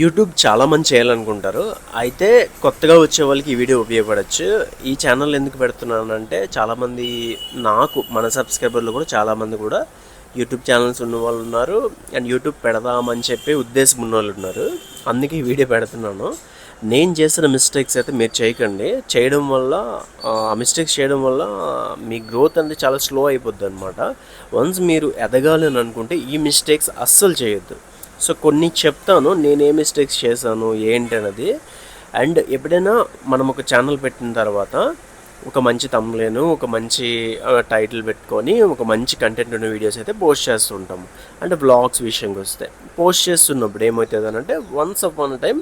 YouTube చాలా మంది చేయాలనుకుంటారు. అయితే కొత్తగా వచ్చే వాళ్ళకి ఈ వీడియో ఉపయోగపడచ్చు. ఈ ఛానల్ ఎందుకు పెడుతున్నానంటే చాలామంది నాకు మన సబ్స్క్రైబర్లు కూడా చాలామంది కూడా యూట్యూబ్ ఛానల్స్ ఉన్న వాళ్ళు ఉన్నారు. అండ్ యూట్యూబ్ పెడదామని చెప్పి ఉద్దేశం ఉన్న వాళ్ళు ఉన్నారు. అందుకే ఈ వీడియో పెడుతున్నాను. నేను చేసిన మిస్టేక్స్ అయితే మీరు చేయకండి. చేయడం వల్ల ఆ మిస్టేక్స్ చేయడం వల్ల మీ గ్రోత్ అనేది చాలా స్లో అయిపోద్ది అనమాట వన్స్ మీరు ఎదగాలి అని అనుకుంటే ఈ మిస్టేక్స్ అస్సలు చేయొద్దు. సో కొన్ని చెప్తాను నేను ఏ మిస్టేక్స్ చేశాను ఏంటి అండ్ ఎప్పుడైనా మనం ఒక ఛానల్ పెట్టిన తర్వాత ఒక మంచి తమ్లేను ఒక మంచి టైటిల్ పెట్టుకొని ఒక మంచి కంటెంట్ ఉన్న వీడియోస్ అయితే పోస్ట్ చేస్తుంటాము. అంటే బ్లాగ్స్ విషయంకి వస్తే. పోస్ట్ చేస్తున్నప్పుడు ఏమవుతుంది అంటే వన్స్ అపాన్ టైం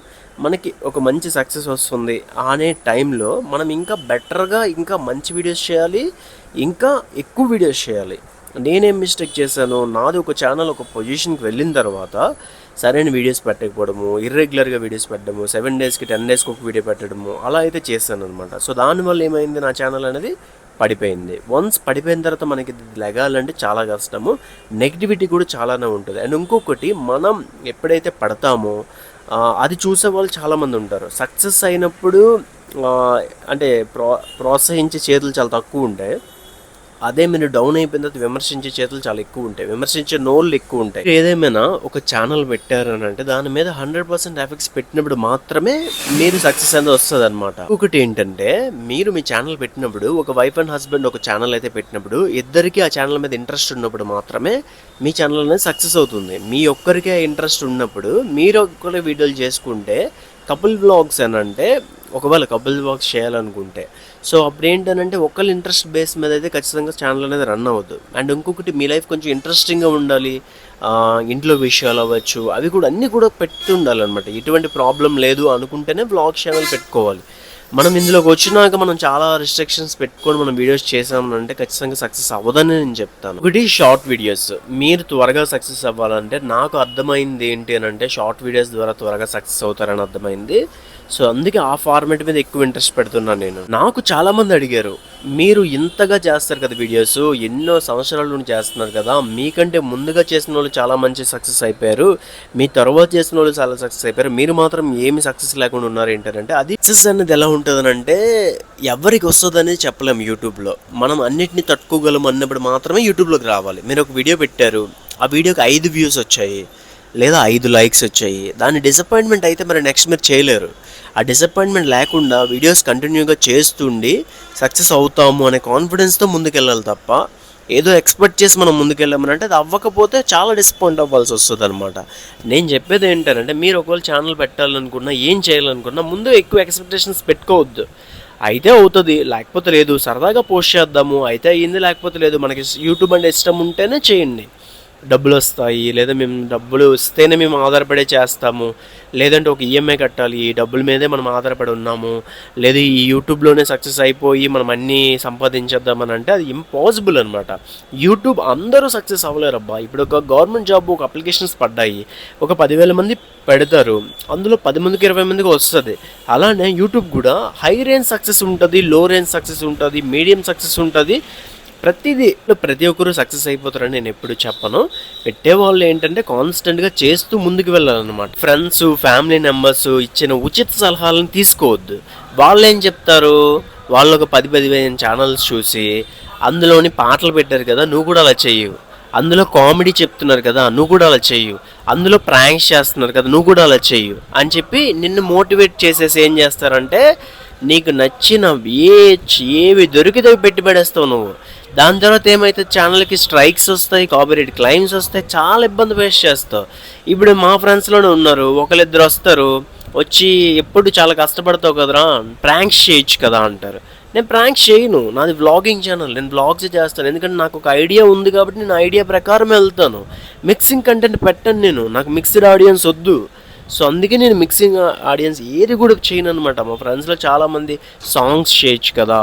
మనకి ఒక మంచి సక్సెస్ వస్తుంది అనే టైంలో మనం ఇంకా బెటర్గా ఇంకా మంచి వీడియోస్ చేయాలి ఇంకా ఎక్కువ వీడియోస్ చేయాలి. నేనేం మిస్టేక్ చేశాను నాది ఒక ఛానల్ ఒక పొజిషన్కి వెళ్ళిన తర్వాత సరైన వీడియోస్ పెట్టకపోవడము ఇర్రెగ్యులర్గా వీడియోస్ పెట్టడము సెవెన్ డేస్కి టెన్ డేస్కి ఒక వీడియో పెట్టడము అలా అయితే చేశాను అనమాట సో దానివల్ల ఏమైంది? నా ఛానల్ అనేది పడిపోయింది. వన్స్ పడిపోయిన తర్వాత మనకి లెగాలంటే చాలా కష్టము. నెగిటివిటీ కూడా చాలానే ఉంటుంది. అండ్ ఇంకొకటి మనం ఎప్పుడైతే పడతామో అది చూసే వాళ్ళు చాలామంది ఉంటారు. సక్సెస్ అయినప్పుడు అంటే ప్రో ప్రోత్సహించే చేతులు చాలా తక్కువ ఉంటాయి. అదే మీరు డౌన్ అయిపోయిన తర్వాత విమర్శించే చేతులు చాలా ఎక్కువ ఉంటాయి. విమర్శించే నోళ్ళు ఎక్కువ ఉంటాయి. ఏదేమైనా ఒక ఛానల్ పెట్టారని అంటే దాని మీద హండ్రెడ్ పర్సెంట్ ఎఫెక్ట్స్ పెట్టినప్పుడు మాత్రమే మీరు సక్సెస్ అనేది వస్తుంది అనమాట ఒకటి ఏంటంటే మీరు మీ ఛానల్ పెట్టినప్పుడు ఒక వైఫ్ అండ్ హస్బెండ్ ఒక ఛానల్ అయితే పెట్టినప్పుడు ఇద్దరికి ఆ ఛానల్ మీద ఇంట్రెస్ట్ ఉన్నప్పుడు మాత్రమే మీ ఛానల్ అనేది సక్సెస్ అవుతుంది. మీ ఒక్కరికే ఇంట్రెస్ట్ ఉన్నప్పుడు మీరు ఒక్కరే వీడియోలు చేసుకుంటే కపుల్ బ్లాగ్స్ అని అంటే ఒకవేళ కబుల్ బాక్స్ చేయాలనుకుంటే. సో అప్పుడు ఏంటంటే ఒకళ్ళు ఇంట్రెస్ట్ బేస్ మీద అయితే ఖచ్చితంగా ఛానల్ అనేది రన్ అవ్వద్దు అండ్ ఇంకొకటి మీ లైఫ్ కొంచెం ఇంట్రెస్టింగ్గా ఉండాలి. ఇంట్లో విషయాలు అవ్వచ్చు. అవి కూడా అన్నీ కూడా పెట్టి ఉండాలన్నమాట. ఎటువంటి ప్రాబ్లం లేదు అనుకుంటేనే బ్లాగ్ ఛానల్ పెట్టుకోవాలి. మనం ఇందులోకి వచ్చినాక మనం చాలా రిస్ట్రిక్షన్స్ పెట్టుకొని మనం వీడియోస్ చేసామంటే ఖచ్చితంగా సక్సెస్ అవ్వదని నేను చెప్తాను. ఒకటి షార్ట్ వీడియోస్ మీరు త్వరగా సక్సెస్ అవ్వాలంటే నాకు అర్థమైంది ఏంటి అని అంటే షార్ట్ వీడియోస్ ద్వారా త్వరగా సక్సెస్ అవుతారని అర్థమైంది. సో అందుకే ఆ ఫార్మాట్ మీద ఎక్కువ ఇంట్రెస్ట్ పెడుతున్నాను నేను. నాకు చాలా మంది అడిగారు మీరు ఇంతగా చేస్తారు కదా వీడియోస్ ఎన్నో సంవత్సరాల నుండి చేస్తున్నారు కదా? మీకంటే ముందుగా చేసిన వాళ్ళు చాలా మంచి సక్సెస్ అయిపోయారు. మీ తర్వాత చేసిన వాళ్ళు చాలా సక్సెస్ అయిపోయారు. మీరు మాత్రం ఏమి సక్సెస్ లేకుండా ఉన్నారు ఏంటంటే అది సక్సెస్ అనేది ఎలా ఉంటుంది ఎవరికి వస్తుందని చెప్పలేము యూట్యూబ్లో. మనం అన్నిటిని తట్టుకోగలం అన్నప్పుడు మాత్రమే యూట్యూబ్లోకి రావాలి. మీరు ఒక వీడియో పెట్టారు ఆ వీడియోకి ఐదు వ్యూస్ వచ్చాయి లేదా ఐదు లైక్స్ వచ్చాయి. దాని డిసప్పాయింట్మెంట్ అయితే మరి నెక్స్ట్ మీరు చేయలేరు. ఆ డిసప్పాయింట్మెంట్ లేకుండా వీడియోస్ కంటిన్యూగా చేస్తుండి సక్సెస్ అవుతాము అనే కాన్ఫిడెన్స్తో ముందుకెళ్ళాలి తప్ప ఏదో ఎక్స్పెక్ట్ చేసి మనం ముందుకెళ్ళామనంటే అది అవ్వకపోతే చాలా డిసప్పాయింట్ అవ్వాల్సి వస్తుంది అనమాట నేను చెప్పేది ఏంటంటే మీరు ఒకవేళ ఛానల్ పెట్టాలనుకున్నా ఏం చేయాలనుకున్నా ముందు ఎక్కువ ఎక్స్పెక్టేషన్స్ పెట్టుకోవద్దు. అయితే అవుతుంది లేకపోతే లేదు. సరదాగా పోస్ట్ చేద్దాము. అయితే అయ్యింది లేకపోతే లేదు. మనకి యూట్యూబ్ అంటే ఇష్టం ఉంటేనే చేయండి. డబ్బులు వస్తాయి లేదా మేము డబ్బులు వస్తేనే మేము ఆధారపడే చేస్తాము లేదంటే ఒక ఈఎంఐ కట్టాలి ఈ డబ్బుల మీదే మనం ఆధారపడి ఉన్నాము లేదా ఈ యూట్యూబ్లోనే సక్సెస్ అయిపోయి మనం అన్నీ సంపాదించేద్దామని అంటే అది ఇంపాసిబుల్ అనమాట యూట్యూబ్ అందరూ సక్సెస్ అవ్వలేరు అబ్బా ఇప్పుడు ఒక గవర్నమెంట్ జాబ్ ఒక అప్లికేషన్స్ పడ్డాయి ఒక పదివేల మంది పెడతారు అందులో పది మందికి ఇరవై మందికి వస్తుంది. అలానే యూట్యూబ్ కూడా హై రేంజ్ సక్సెస్ ఉంటుంది లో రేంజ్ సక్సెస్ ఉంటుంది మీడియం సక్సెస్ ఉంటుంది ప్రతిదీ ప్రతి ఒక్కరు సక్సెస్ అయిపోతారని నేను ఎప్పుడు చెప్పను. పెట్టే వాళ్ళు ఏంటంటే కాన్స్టెంట్గా చేస్తూ ముందుకు వెళ్ళాలన్నమాట. ఫ్రెండ్స్ ఫ్యామిలీ మెంబర్స్ ఇచ్చిన ఉచిత సలహాలను తీసుకోవద్దు. వాళ్ళు ఏం చెప్తారు? వాళ్ళు ఒక పది పదిహేను ఛానల్స్ చూసి అందులోని పాటలు పెట్టారు కదా నువ్వు కూడా అలా చెయ్యు. అందులో కామెడీ చెప్తున్నారు కదా నువ్వు కూడా అలా చెయ్యు. అందులో ప్రాంక్స్ చేస్తున్నారు కదా నువ్వు కూడా అలా చెయ్యు అని చెప్పి నిన్ను మోటివేట్ చేసేసి ఏం చేస్తారంటే నీకు నచ్చిన ఏ ఏవి దొరికితే పెట్టి పడేస్తావు నువ్వు. దాని తర్వాత ఏమైతే ఛానల్కి స్ట్రైక్స్ వస్తాయి కాపీరేట్ క్లైమ్స్ వస్తాయి చాలా ఇబ్బంది ఫేస్ చేస్తావు. ఇప్పుడు మా ఫ్రెండ్స్లోనే ఉన్నారు ఒకళ్ళిద్దరు వస్తారు వచ్చి ఎప్పుడు చాలా కష్టపడతావు కదరా ప్రాంక్స్ చేయొచ్చు కదా అంటారు. నేను ప్రాంక్స్ చేయను నాది వ్లాగింగ్ ఛానల్ నేను వ్లాగ్స్ చేస్తాను. ఎందుకంటే నాకు ఒక ఐడియా ఉంది కాబట్టి నేను ఐడియా ప్రకారం వెళ్తాను. మిక్సింగ్ కంటెంట్ పెట్టను నేను నాకు మిక్స్డ్ ఆడియన్స్ వద్దు. సో అందుకే నేను మిక్సింగ్ ఆడియన్స్ ఏది కూడా చేయను అనమాట మా ఫ్రెండ్స్లో చాలామంది సాంగ్స్ చేయొచ్చు కదా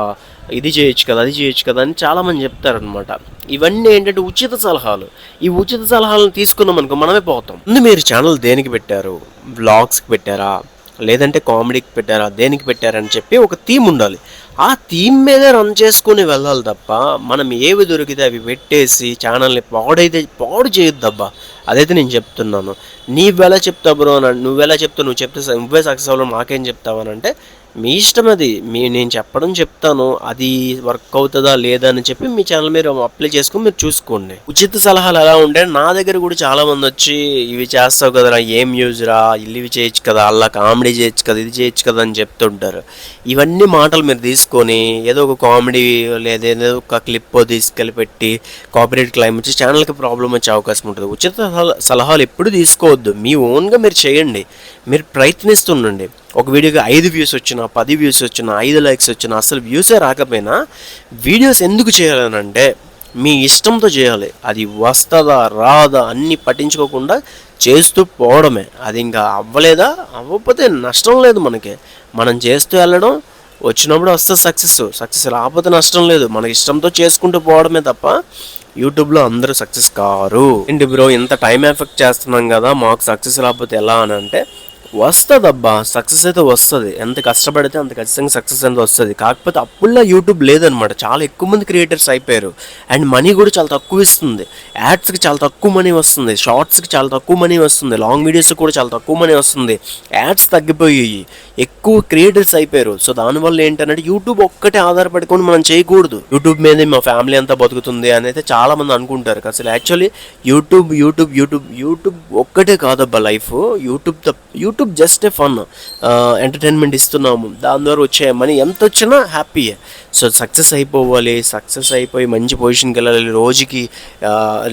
ఇది చేయొచ్చు కదా అది చేయొచ్చు కదా అని చాలామంది చెప్తారనమాట ఇవన్నీ ఏంటంటే ఉచిత సలహాలు. ఈ ఉచిత సలహాలను తీసుకున్నాం అనుకో మనమే పోతాం. ముందు మీరు ఛానల్ దేనికి పెట్టారు? వ్లాగ్స్కి పెట్టారా? లేదంటే కామెడీకి పెట్టారా? దేనికి పెట్టారని చెప్పి ఒక థీమ్ ఉండాలి. ఆ థీమ్ మీదే రన్ చేసుకుని వెళ్ళాలి తప్ప మనం ఏవి దొరికితే అవి పెట్టేసి ఛానల్ని పాడైతే పాడు చేయొద్దబ్బా. అదైతే నేను చెప్తున్నాను. నీవెలా చెప్తా బ్రో అని నువ్వెలా చెప్తావు? నువ్వు చెప్తే నువ్వే సక్సెస్ అవ్వడం మాకేం చెప్తావు అని అంటే మీ ఇష్టం అది. మీ నేను చెప్పడం చెప్తాను. అది వర్క్ అవుతుందా లేదా అని చెప్పి మీ ఛానల్ మీరు అప్లై చేసుకుని మీరు చూసుకోండి. ఉచిత సలహాలు ఎలా ఉంటే నా దగ్గర కూడా చాలా మంది వచ్చి ఇవి చేస్తావు కదరా ఏం యూజ్ రా? ఇవి చేయొచ్చు కదా అలా కామెడీ చేయొచ్చు కదా ఇది చేయొచ్చు కదా అని చెప్తుంటారు. ఇవన్నీ మాటలు మీరు తీసుకొని ఏదో ఒక కామెడీ లేదా ఏదో ఒక క్లిప్ తీసుకెళ్ళి పెట్టి కాపీరైట్ క్లైమ్ వచ్చి ఛానల్కి ప్రాబ్లం వచ్చే అవకాశం ఉంటుంది. ఉచిత సలహాలు ఎప్పుడు తీసుకోవద్దు. మీ ఓన్గా మీరు చేయండి. మీరు ప్రయత్నిస్తుండండి. ఒక వీడియోకి ఐదు వ్యూస్ వచ్చిన పది వ్యూస్ వచ్చిన ఐదు లైక్స్ వచ్చిన అసలు వ్యూసే రాకపోయినా వీడియోస్ ఎందుకు చేయాలనంటే మీ ఇష్టంతో చేయాలి. అది వస్తుందా రాదా అన్నీ పట్టించుకోకుండా చేస్తూ పోవడమే. అది ఇంకా అవ్వలేదా? అవ్వకపోతే నష్టం లేదు మనకి. మనం చేస్తూ వెళ్ళడం వచ్చినప్పుడు వస్తే సక్సెస్ సక్సెస్ రాకపోతే నష్టం లేదు. మనకి ఇష్టంతో చేసుకుంటూ పోవడమే తప్ప యూట్యూబ్లో అందరూ సక్సెస్ కారు. ఏంటి బ్రో ఇంత టైం ఎఫెక్ట్ చేస్తున్నాం కదా మాకు సక్సెస్ రాకపోతే ఎలా అని అంటే వస్తుందబ్బా సక్సెస్ అయితే వస్తుంది. ఎంత కష్టపడితే అంత ఖచ్చితంగా సక్సెస్ అనేది వస్తుంది. కాకపోతే అప్పుల్లో యూట్యూబ్ లేదనమాట చాలా ఎక్కువ మంది క్రియేటర్స్ అయిపోయారు. అండ్ మనీ కూడా చాలా తక్కువ ఇస్తుంది. యాడ్స్కి చాలా తక్కువ మనీ వస్తుంది. షార్ట్స్కి చాలా తక్కువ మనీ వస్తుంది. లాంగ్ వీడియోస్కి కూడా చాలా తక్కువ మనీ వస్తుంది. యాడ్స్ తగ్గిపోయాయి. ఎక్కువ క్రియేటర్స్ అయిపోయారు. సో దానివల్ల ఏంటంటే యూట్యూబ్ ఒక్కటే ఆధారపడుకొని మనం చేయకూడదు. యూట్యూబ్ మీదే మా ఫ్యామిలీ అంతా బతుకుతుంది అని అయితే చాలా మంది అనుకుంటారు అసలు actually YouTube YouTube YouTube YouTube ఒక్కటే కాదబ్బా life YouTube YouTube YouTube just a fun entertainment ఇస్తున్నాము. దాని ద్వారా వచ్చే మనీ ఎంత వచ్చినా హ్యాపీయే సో సక్సెస్ అయిపోవాలి సక్సెస్ అయిపోయి మంచి పొజిషన్కి వెళ్ళాలి రోజుకి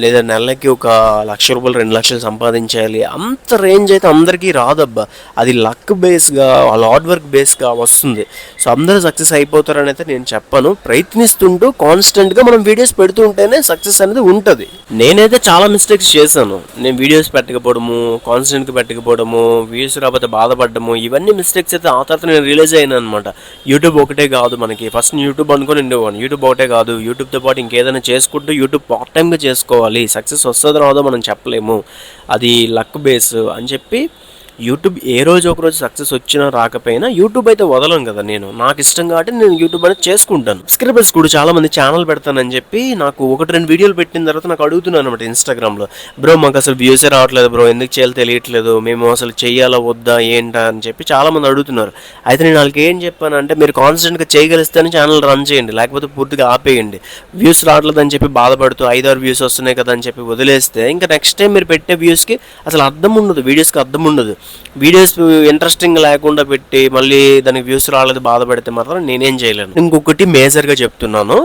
లేదా నెలకి ఒక లక్ష రూపాయలు రెండు లక్షలు సంపాదించాలి అంత రేంజ్ అయితే అందరికీ రాదబ్బా. అది లక్ బేస్గా వాళ్ళ హార్డ్ వర్క్ బేస్గా వస్తుంది. సో అందరూ సక్సెస్ అయిపోతారని అయితే నేను చెప్పను. ప్రయత్నిస్తుంటూ కాన్స్టెంట్గా మనం వీడియోస్ పెడుతూ ఉంటేనే సక్సెస్ అనేది ఉంటుంది. నేనైతే చాలా మిస్టేక్స్ చేశాను. నేను వీడియోస్ పెట్టకపోవడము కాన్స్టెంట్గా పెట్టకపోవడము వీడియోస్ వ్యూస్ రాకపోతే ఇవన్నీ మిస్టేక్స్ అయితే ఆ తర్వాత నేను రియలైజ్ అయ్యాను అనమాట యూట్యూబ్ ఒకటే కాదు మనకి. ఫస్ట్ యూట్యూబ్ అనుకుని ఉండేవాడిని. యూట్యూబ్ ఒకటే కాదు. యూట్యూబ్తో పాటు ఇంకేదైనా చేసుకుంటూ యూట్యూబ్ పార్ట్ టైంగా చేసుకోవాలి. సక్సెస్ వస్తుందో రాదో మనం చెప్పలేము. అది లక్ బేస్ అని చెప్పి యూట్యూబ్ ఏ రోజు ఒక రోజు సక్సెస్ వచ్చినా రాకపోయినా యూట్యూబ్ అయితే వదలను కదా నేను. నాకు ఇష్టం కాబట్టి నేను యూట్యూబ్ అనేది చేసుకుంటాను. సబ్స్క్రైబర్స్ కూడా చాలా మంది ఛానల్ పెడతానని చెప్పి నాకు ఒకటి రెండు వీడియోలు పెట్టిన తర్వాత నాకు అడుగుతున్నాను అనమాట ఇన్స్టాగ్రామ్లో బ్రో మాకు అసలు వ్యూసే రావట్లేదు బ్రో. ఎందుకు చేయాలో తెలియట్లేదు. మేము అసలు చేయాలా? వద్దా? ఏంటా? అని చెప్పి చాలా మంది అడుగుతున్నారు. అయితే నేను వాళ్ళకి ఏం చెప్పానంటే మీరు కాన్స్టెంట్గా చేయగలిస్తేనే ఛానల్ రన్ చేయండి. లేకపోతే పూర్తిగా ఆపేయండి. వ్యూస్ రావట్లేదు అని చెప్పి బాధపడుతూ ఐదారు వ్యూస్ వస్తున్నాయి కదా అని చెప్పి వదిలేస్తే ఇంకా నెక్స్ట్ టైం మీరు పెట్టే వ్యూస్కి అసలు అర్థం ఉండదు. వీడియోస్కి అర్థం ఉండదు. వీడియోస్ ఇంట్రెస్టింగ్ లేకుండా పెట్టి మళ్ళీ దానికి వ్యూస్ రాలేదు బాధపడితే మాత్రం నేనేం చేయలేను. ఇంకొకటి మేజర్గా చెప్తున్నాను.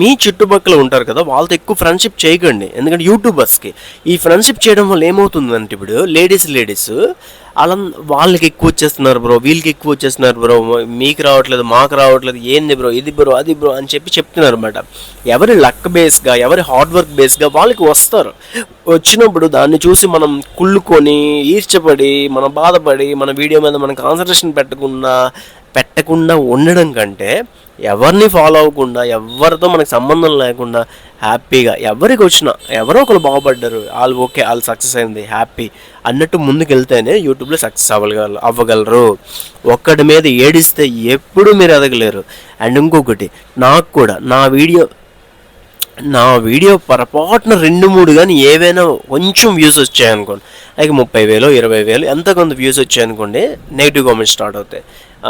మీ చుట్టుపక్కల ఉంటారు కదా వాళ్ళతో ఎక్కువ ఫ్రెండ్షిప్ చేయకండి. ఎందుకంటే యూట్యూబర్స్కి ఈ ఫ్రెండ్షిప్ చేయడం వల్ల ఏమవుతుందంటే ఇప్పుడు లేడీస్ లేడీస్ అలా వాళ్ళకి ఎక్కువ వచ్చేస్తున్నారు బ్రో వీళ్ళకి ఎక్కువ వచ్చేస్తున్నారు బ్రో మీకు రావట్లేదు మాకు రావట్లేదు ఏంది బ్రో ఇది బ్రో అది బ్రో అని చెప్పి చెప్తున్నారు అనమాట ఎవరి లక్ బేస్గా ఎవరి హార్డ్ వర్క్ బేస్గా వాళ్ళకి వస్తారు. వచ్చినప్పుడు దాన్ని చూసి మనం కుళ్ళుకొని ఈర్చపడి మనం బాధపడి మన వీడియో మీద మనం కాన్సన్ట్రేషన్ పెట్టకుండా పెట్టకుండా ఉండడం కంటే ఎవరిని ఫాలో అవ్వకుండా ఎవరితో మనకు సంబంధం లేకుండా హ్యాపీగా ఎవరికి వచ్చినా ఎవరో ఒకరు బాగుపడ్డారు వాళ్ళు ఓకే వాళ్ళు సక్సెస్ అయింది హ్యాపీ అన్నట్టు ముందుకెళ్తేనే యూట్యూబ్లో సక్సెస్ అవ్వగలరు అవ్వగలరు. ఒక్కడి మీద ఏడిస్తే ఎప్పుడు మీరు ఎదగలేరు. అండ్ ఇంకొకటి నాకు కూడా నా వీడియో నా వీడియో పొరపాటున రెండు మూడు కానీ ఏవైనా కొంచెం వ్యూస్ వచ్చాయనుకోండి అయితే ముప్పై వేలు ఇరవై వేలు ఎంత కొంత వ్యూస్ వచ్చాయనుకోండి నెగిటివ్ కామెంట్స్ స్టార్ట్ అవుతాయి.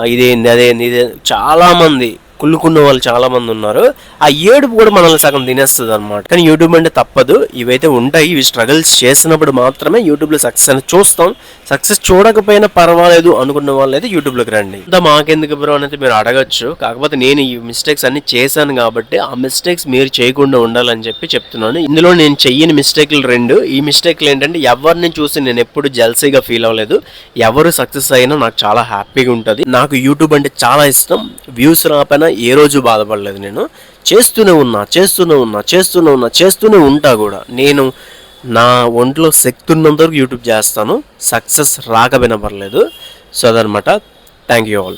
ఇదేంది అదేంది ఇదే చాలామంది కుళ్ళుకున్న వాళ్ళు చాలా మంది ఉన్నారు. ఆ ఏడుపు కూడా మనల్ని సగం తినేస్తుంది అనమాట కానీ యూట్యూబ్ అంటే తప్పదు. ఇవైతే ఉంటాయి. ఇవి స్ట్రగల్స్ చేసినప్పుడు మాత్రమే యూట్యూబ్లో సక్సెస్ అని చూస్తాం. సక్సెస్ చూడకపోయినా పర్వాలేదు అనుకున్న వాళ్ళు అయితే యూట్యూబ్లోకి రండి. ఇంత మాకెందుకు బ్రో అనేది మీరు అడగచ్చు. కాకపోతే నేను ఈ మిస్టేక్స్ అన్ని చేశాను కాబట్టి ఆ మిస్టేక్స్ మీరు చేయకుండా ఉండాలని చెప్పి చెప్తున్నాను. ఇందులో నేను చెయ్యని మిస్టేక్లు రెండు. ఈ మిస్టేక్లు ఏంటంటే ఎవరిని చూసి నేను ఎప్పుడు జల్సీగా ఫీల్ అవ్వలేదు. ఎవరు సక్సెస్ అయినా నాకు చాలా హ్యాపీగా ఉంటుంది. నాకు యూట్యూబ్ అంటే చాలా ఇష్టం. వ్యూస్ రాపైనా ఏ రోజు బాధపడలేదు నేను. చేస్తూనే ఉన్నా చేస్తూనే ఉన్నా చేస్తూనే ఉన్నా చేస్తూనే ఉంటా కూడా. నేను నా ఒంట్లో శక్తి ఉన్నంత వరకు యూట్యూబ్ చేస్తాను. సక్సెస్ రాకపోయినా పర్లేదు సో అదనమాట. Thank you all.